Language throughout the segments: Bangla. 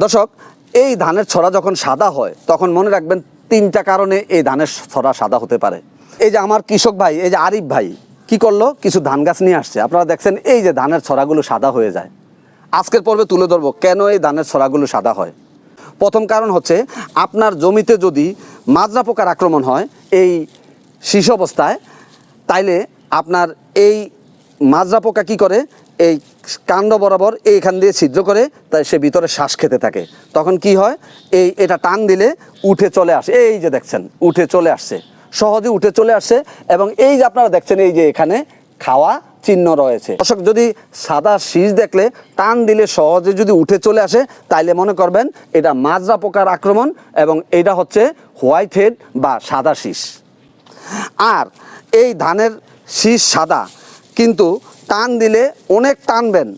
দর্শক, এই ধানের ছড়া যখন সাদা হয়, তখন মনে রাখবেন তিনটা কারণে এই ধানের ছড়া সাদা হতে পারে। এই যে আমার কৃষক ভাই, এই যে আরিফ ভাই, কি করল? কিছু ধান গাছ নিয়ে আসছে। আপনারা দেখছেন, এই যে ধানের ছড়াগুলো সাদা হয়ে যায়। আজকের পর্বে তুলে ধরবো, কেন এই ধানের ছড়াগুলো সাদা হয়? প্রথম কারণ হচ্ছে, আপনার জমিতে যদি মাজরা পোকার আক্রমণ হয়, এই শীষ অবস্থায়, তাইলে আপনার এই মাজরা পোকা কী করে? এই কাণ্ড বরাবর এইখান দিয়ে ছিদ্র করে তাই সে ভিতরে শ্বাস খেতে থাকে। তখন কি হয়? এই এটা টান দিলে উঠে চলে আসে। এই যে দেখছেন, উঠে চলে আসছে। সহজে উঠে চলে আসছে এবং এই যে আপনারা দেখছেন, এই যে এখানে খাওয়া চিহ্ন রয়েছে। দর্শক, যদি সাদা শীষ দেখলে, টান দিলে সহজে যদি উঠে চলে আসে, তাইলে মনে করবেন এটা মাজরা পোকার আক্রমণ এবং এটা হচ্ছে হোয়াইট হেড বা সাদা শীষ। আর এই ধানের শীষ সাদা কিন্তু টান দিলে অনেক টানবেন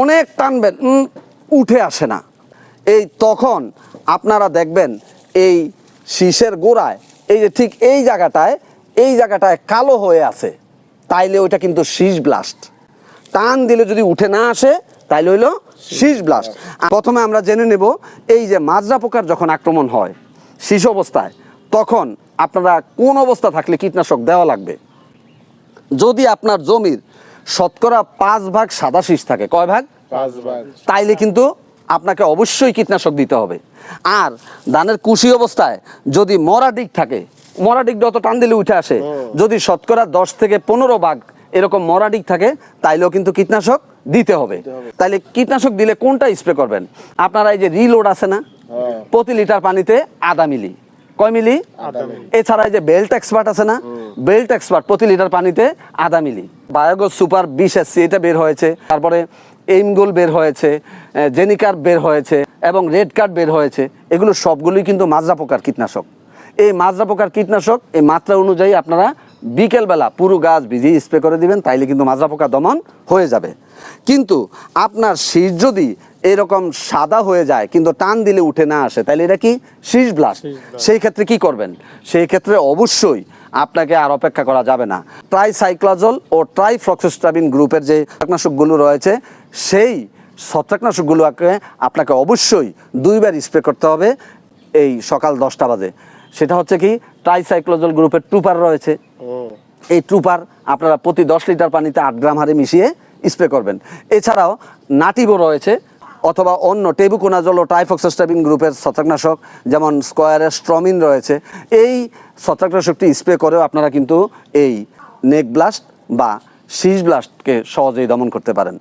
অনেক টানবেন উঠে আসে না। এই তখন আপনারা দেখবেন এই শীষের গোড়ায়, এই যে ঠিক এই জায়গাটায় এই জায়গাটায় কালো হয়ে আছে, তাইলে ওইটা কিন্তু শীষ ব্লাস্ট টান দিলে যদি উঠে না আসে, তাইলে হইল শীষ ব্লাস্ট প্রথমে আমরা জেনে নেব, এই যে মাজরা পোকার যখন আক্রমণ হয়, শীষ অবস্থায়, তখন আপনারা কোন অবস্থা থাকলে কীটনাশক দেওয়া লাগবে? যদি আপনার জমির শতকরা পাঁচ ভাগ সাদা শীষ থাকে কয় ভাগ? তাইলে কিন্তু আপনাকে অবশ্যই কীটনাশক দিতে হবে। আর ধানের কুশি অবস্থায় যদি মরা ডিগ থাকে মরা দিক যত টান দিলে উঠে আসে যদি শতকরা দশ থেকে পনেরো ভাগ এরকম মরা ডিগ থাকে তাইলেও কিন্তু কীটনাশক দিতে হবে। তাইলে কীটনাশক দিলে কোনটা স্প্রে করবেন? আপনারা এই যে রিলোড আছে না হ্যাঁ। প্রতি লিটার পানিতে আধা মিলি। কয় মিলি। এছাড়া এই যে বেল্ট এক্সপার্ট আছে না বেল্ট এক্সপার্ট প্রতি লিটার পানিতে আধা মিলি। বায়োগো সুপার বিশ এসসি, এটা বের হয়েছে। তারপরে এইমগোল বের হয়েছে জেনিকার বের হয়েছে, এবং রেড কার্ড বের হয়েছে। এগুলো সবগুলোই কিন্তু মাজরা পোকার কীটনাশক। এই মাজরা পোকার কীটনাশক, এই মাত্রা অনুযায়ী আপনারা বিকেলবেলা পুরো গাছ ভিজিয়ে স্প্রে করে দিবেন, তাইলে কিন্তু মাজরা পোকা দমন হয়ে যাবে। কিন্তু আপনার শীষ যদি এরকম সাদা হয়ে যায় কিন্তু টান দিলে উঠে না আসে। তাহলে এটা কি? শীষ ব্লাস্ট সেই ক্ষেত্রে কি করবেন? সেই ক্ষেত্রে অবশ্যই আপনাকে আর অপেক্ষা করা যাবে না। ট্রাইসাইক্লাজল ও ট্রাইফ্লক্সিস্টাবিন গ্রুপের যে কীটনাশকগুলো রয়েছে সেই ছত্রাকনাশকগুলোকে আপনাকে অবশ্যই দুইবার স্প্রে করতে হবে এই সকাল দশটা বাজে। সেটা হচ্ছে কি? ট্রাইসাইক্লোজল গ্রুপের টুপার রয়েছে। এই ট্রুপার আপনারা প্রতি দশ লিটার পানিতে আট গ্রাম হারে মিশিয়ে স্প্রে করবেন। এছাড়াও নাটিবো রয়েছে। অথবা অন্য টেবুকোনাজল ও টাইফক্সাস্টাবিন গ্রুপের ছত্রাকনাশক, যেমন স্কোয়ারের স্ট্রমিন রয়েছে, এই ছত্রাকনাশকটি স্প্রে করেও আপনারা কিন্তু এই নেক ব্লাস্ট বা শীষ ব্লাস্টকে সহজেই দমন করতে পারেন।